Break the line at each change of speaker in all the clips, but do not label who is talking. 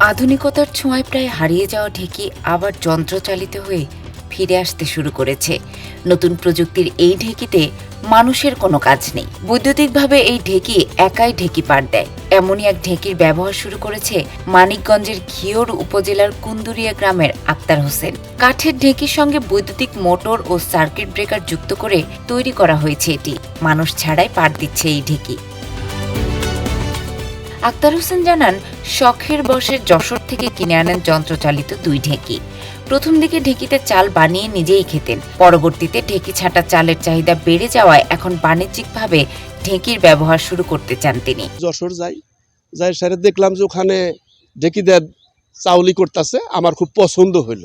আধুনিকতার ছোঁয়ায় প্রায় হারিয়ে যাওয়া ঢেকি আবার যন্ত্রচালিত হয়ে ফিরে আসতে শুরু করেছে। নতুন প্রযুক্তির এই ঢেকিতে মানুষের কোনো কাজ নেই। বৈদ্যুতিকভাবে এই ঢেকি একাই ঢেকি পার দেয়। এমনই এক ঢেকির ব্যবহার শুরু করেছে মানিকগঞ্জের ঘিওর উপজেলার কুন্দুরিয়া গ্রামের আক্তার হোসেন। কাঠের ঢেকির সঙ্গে বৈদ্যুতিক মোটর ও সার্কিট ব্রেকার যুক্ত করে তৈরি করা হয়েছে এটি। মানুষ ছাড়াই পার দিচ্ছে এই ঢেকি। আক্তার হোসেন জানান, শখের বসে যশোর থেকে কিনে আনেন যন্ত্রচালিত দুই ঢেঁকি। প্রথম দিকে ঢেঁকিতে চাল বানিয়ে নিজেই খেতেন। পরবর্তীতে ঢেঁকি ছাটা চালের চাহিদা বেড়ে যাওয়ায় এখন বাণিজ্যিকভাবে ঢেঁকির ব্যবহার শুরু করতে চান তিনি।
যশোর যাই যাই সেরে দেখলাম যে ওখানে ঢেকি দেয় চাউলি করতেছে, আমার খুব পছন্দ হইল।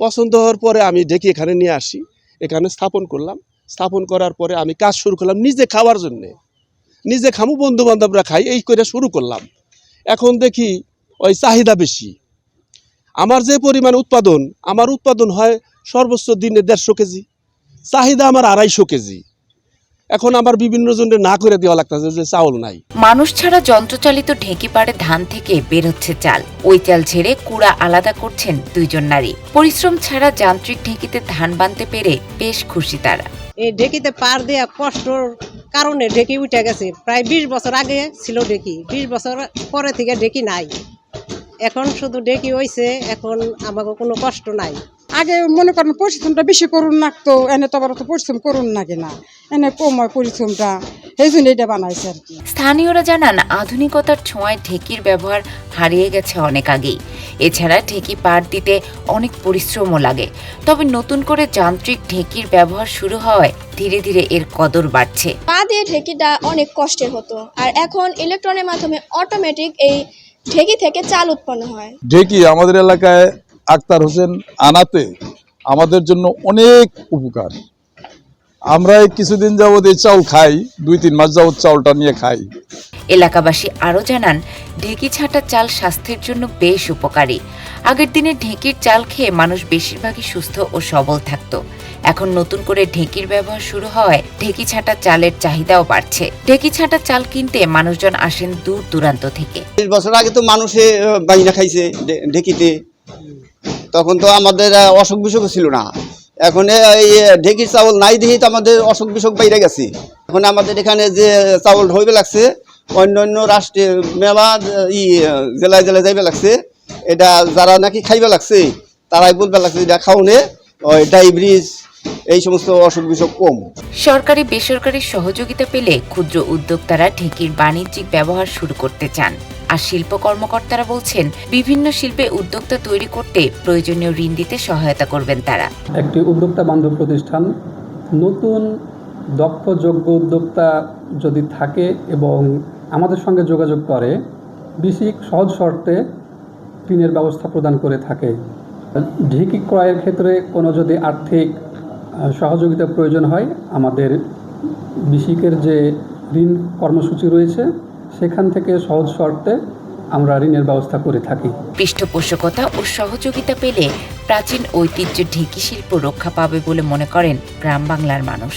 পছন্দ হওয়ার পরে আমি ঢেকি এখানে নিয়ে আসি, এখানে স্থাপন করলাম। স্থাপন করার পরে আমি কাজ শুরু করলাম নিজে খাওয়ার জন্যে। নিজে খামু বন্ধু বান্ধবরা খাই এই করে শুরু করলাম। এখন দেখি ওই চাহিদা বেশি। আমার যে পরিমাণ উৎপাদন আমার উৎপাদন হয় সর্বোচ্চ দিনে দেড়শো কেজি। চাহিদা আমার আড়াইশো কেজি। এখন আমার বিভিন্ন জনের না করে দেওয়া লাগতেছে যে চাউল নাই।
মানুষ ছাড়া যন্ত্রচালিত ঢেকি পাড়ে ধান থেকে বের হচ্ছে চাল। ওই চাল ছেড়ে কুড়া আলাদা করছেন দুইজন নারী। পরিশ্রম ছাড়া যান্ত্রিক ঢেকিতে ধান বানতে পেরে বেশ খুশি তারা।
এই ঢেকিতে পার দেওয়া কষ্টর কারণে ঢেকি উঠে গেছে। প্রায় বিশ বছর আগে ছিল ঢেকি, বিশ বছর পরে থেকে ঢেকি নাই। এখন শুধু ঢেকি হয়েছে এখন আমাকে কোনো কষ্ট নাই।
আগে মনে করেন পরিশ্রমটা বেশি করুন না তো এনে তো আবার তো পরিশ্রম করুন নাকি না এনে কম পরিশ্রমটা। এই জন্য এটা বানাইছে আর কি।
স্থানীয়রা জানান আধুনিকতার ছোঁয়ায় ঢেকির ব্যবহার হারিয়ে গেছে অনেক আগেই। এছাড়া ঢেকি পার দিতে অনেক পরিশ্রমও লাগে। তবে নতুন করে যান্ত্রিক ঢেকির ব্যবহার শুরু হওয়ায় ধীরে ধীরে এর কদর বাড়ছে।
পা দিয়ে ঢেকিটা অনেক কষ্টের হতো আর এখন ইলেকট্রনের মাধ্যমে অটোমেটিক এই ঢেকি থেকে চাল উৎপন্ন হয়।
ঢেকি আমাদের এলাকায় আক্তার হোসেন আনাতে আমাদের জন্য অনেক উপকার। আমরা এই কিছুদিন যাবৎ এই চাউল খাই দুই তিন মাস যাবৎ চাউলটা নিয়ে খাই।
এলাকাবাসী আরও জানান ঢেকি ছাটা চাল স্বাস্থ্যের জন্য বেশ উপকারী। আগের দিনে ঢেকির চাল খেয়ে মানুষ বেশিরভাগই সুস্থ ও সবল থাকত। এখন নতুন করে ঢেকির ব্যবহার শুরু হওয়ায় ঢেকি ছাটা চালের চাহিদাও বাড়ছে। ঢেকি ছাটা চাল কিনতে মানুষজন আসেন দূর দূরান্ত থেকে।
বিশ বছর আগে তো মানুষে বাইনা খাইছে ঢেকিতে। তখন তো আমাদের অসুখ বিসুখ ছিল না। এখন এই ঢেকির চাউল নাই দিয়েই তো আমাদের অসুখ বিসুখ বাইরে গেছে। এখন আমাদের এখানে যে চাউল হইবে লাগছে অন্য অন্য রাষ্ট্রে মেলা, ই, জেলায় জেলায় যাইবে লাগছে। এটা যারা নাকি খাইবে লাগছে, তারাই বলবে লাগছে এটা খাওনে ওই ডায়াবেটিস, এই সমস্ত অসুখ বিসুখ কম।
সরকারি বেসরকারি সহযোগিতা পেলে ক্ষুদ্র উদ্যোক্তারা ঢেকির বাণিজ্যিক ব্যবহার শুরু করতে চান। আর শিল্প কর্মকর্তারা বলছেন, বিভিন্ন শিল্পে উদ্যোক্তা তৈরি করতে প্রয়োজনীয় ঋণ দিতে সহায়তা করবেন তারা।
একটি উদ্যোক্তা বান্ধব প্রতিষ্ঠান, নতুন দক্ষ যোগ্য উদ্যোক্তা যদি থাকে এবং আমাদের সঙ্গে যোগাযোগ করে বিসিক সহজ শর্তে ঋণের ব্যবস্থা প্রদান করে থাকে। ঢিকি ক্রয়ের ক্ষেত্রে কোনো যদি আর্থিক সহযোগিতা প্রয়োজন হয়, আমাদের বিসিকের যে ঋণ কর্মসূচি রয়েছে সেখান থেকে সহজ শর্তে আমরা ঋণের ব্যবস্থা করে থাকি।
পৃষ্ঠপোষকতা ও সহযোগিতা পেলে প্রাচীন ঐতিহ্য ঢেকি শিল্প রক্ষা পাবে বলে মনে করেন গ্রাম বাংলার মানুষ।